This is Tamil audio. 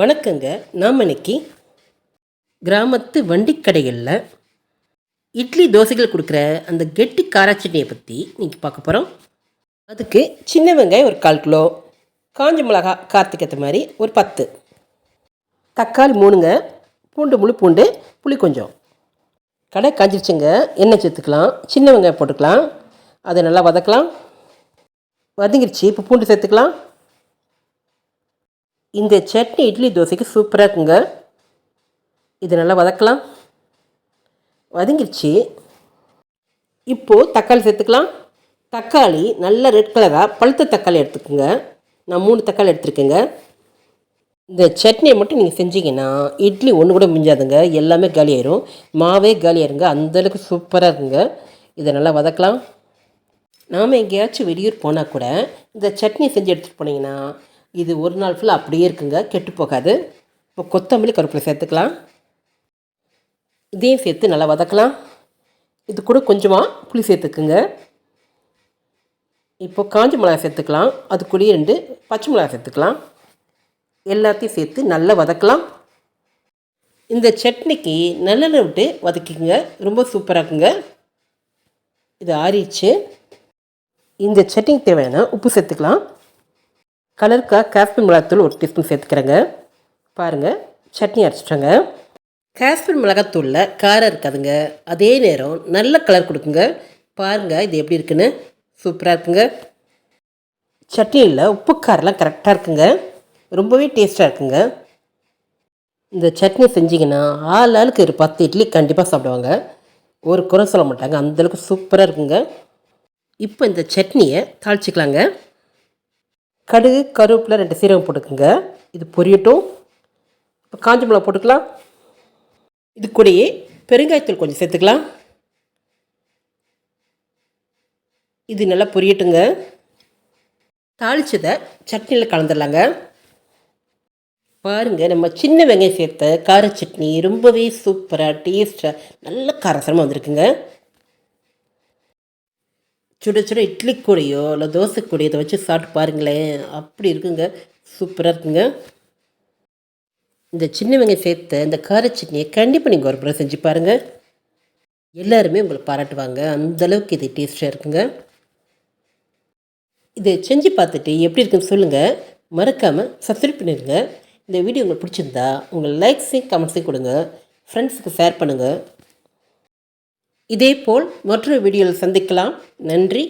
வணக்கங்க. நாம் இன்னைக்கு கிராமத்து வண்டிக் கடைகளில் இட்லி தோசைகள் கொடுக்குற அந்த கெட்டி காராச்சட்னியை பற்றி நீங்கள் பார்க்க போகிறோம் அதுக்கு சின்ன வெங்காயம் ஒரு கால் கிலோ காஞ்ச மிளகா கார்த்திக்கேற்ற மாதிரி ஒரு பத்து. தக்காளி மூணுங்க பூண்டு முழு பூண்டு புளி கொஞ்சம். கடை காஞ்சிருச்சுங்க. எண்ணெய் சேர்த்துக்கலாம் சின்ன வெங்காயம் போட்டுக்கலாம். அதை நல்லா வதக்கலாம். வதங்கிருச்சு. இப்போ பூண்டு சேர்த்துக்கலாம். இந்த சட்னி இட்லி தோசைக்கு சூப்பராக இருக்குங்க. இது நல்லா வதக்கலாம். வதங்கிருச்சு. இப்போது தக்காளி சேர்த்துக்கலாம். தக்காளி நல்ல ரெட் கலராக பழுத்த தக்காளி எடுத்துக்கோங்க. நான் மூணு தக்காளி எடுத்துருக்கேங்க. இந்த சட்னியை மட்டும் நீங்கள் செஞ்சீங்கன்னா இட்லி ஒன்று கூட மிஞ்சாதுங்க. எல்லாமே காலியாயிரும் மாவே காலியாயிருங்க அந்தளவுக்கு சூப்பராக இருக்குங்க. இதை நல்லா வதக்கலாம். நாம் எங்கேயாச்சும் வெளியூர் போனால் கூட இந்த சட்னி செஞ்சு எடுத்துகிட்டு போனீங்கன்னா இது ஒரு நாள் ஃபுல்லாக அப்படியே இருக்குங்க. கெட்டு போகாது. இப்போ கொத்தமல்லி கருப்பில் சேர்த்துக்கலாம். இதையும் சேர்த்து நல்லா வதக்கலாம். இது கூட கொஞ்சமாக புளி சேர்த்துக்குங்க. இப்போ காஞ்ச மிளகாய் சேர்த்துக்கலாம். அது கூடயே ரெண்டு பச்சை மிளகாய் சேர்த்துக்கலாம். எல்லாத்தையும் சேர்த்து நல்லா வதக்கலாம். இந்த சட்னிக்கு நல்லெண்ணெய் விட்டு வதக்கிக்குங்க. ரொம்ப சூப்பராக இருக்குங்க. இது ஆறிடுச்சு. இந்த சட்னிக்கு தேவையான உப்பு சேர்த்துக்கலாம். கலருக்காக காஷ்மீர் மிளகாத்தூள் ஒரு டீஸ்பூன் சேர்த்துக்கிறேங்க. பாருங்கள் சட்னி அரைச்சிட்டேங்க. காஷ்மீர் மிளகாத்தூளில் காரம் இருக்காதுங்க. அதே நேரம் நல்ல கலர் கொடுக்குங்க. பாருங்கள் இது எப்படி இருக்குன்னு. சூப்பராக இருக்குங்க. சட்னியில் உப்பு காரெலாம் கரெக்டாக இருக்குங்க. ரொம்பவே டேஸ்ட்டாக இருக்குங்க. இந்த சட்னி செஞ்சிங்கன்னா ஆள் ஆளுக்கு ஒரு பத்து இட்லி கண்டிப்பாக சாப்பிடுவாங்க. ஒரு குறை சொல்ல மாட்டாங்க. அந்தளவுக்கு சூப்பராக இருக்குங்க. இப்போ இந்த சட்னியை தாளிச்சிக்கலாங்க. கடுகு கருவேப்பிலை ரெண்டு சீரகம் போட்டுக்கோங்க. இது பொரியட்டும். இப்போ காஞ்ச மிளகா போட்டுக்கலாம். இது கூடயே பெருங்காயத்தூள் கொஞ்சம் சேர்த்துக்கலாம். இது நல்லா பொரியட்டுங்க. தாளிச்சதை சட்னியில் கலந்துடலாங்க பாருங்கள் நம்ம சின்ன வெங்காயம் சேர்த்த கார சட்னி ரொம்பவே சூப்பராக டேஸ்ட்டாக நல்ல காரசரமாக வந்திருக்குங்க. சுட சுட இட்லி கூடையோ இல்லை தோசை கூடையோ இதை வச்சு சாப்பிட்டு பாருங்களேன். அப்படி இருக்குங்க. சூப்பராக இருக்குங்க. இந்த சின்ன வெங்காயம் சேர்த்த இந்த கார சட்னியை கண்டிப்பாக நீங்கள் ஒரு முறை செஞ்சு பாருங்கள் எல்லாருமே உங்களை பாராட்டுவாங்க. அந்தளவுக்கு இது டேஸ்ட்டாக இருக்குங்க. இதை செஞ்சு பார்த்துட்டு எப்படி இருக்குன்னு சொல்லுங்கள் மறக்காமல் சப்ஸ்கிரைப் பண்ணிடுங்க. இந்த வீடியோ உங்களுக்கு பிடிச்சிருந்தா உங்கள் லைக்ஸையும் கமெண்ட்ஸையும் கொடுங்க. ஃப்ரெண்ட்ஸுக்கு ஷேர் பண்ணுங்கள் இதேபோல் மற்றொரு வீடியோவில் சந்திக்கலாம். நன்றி.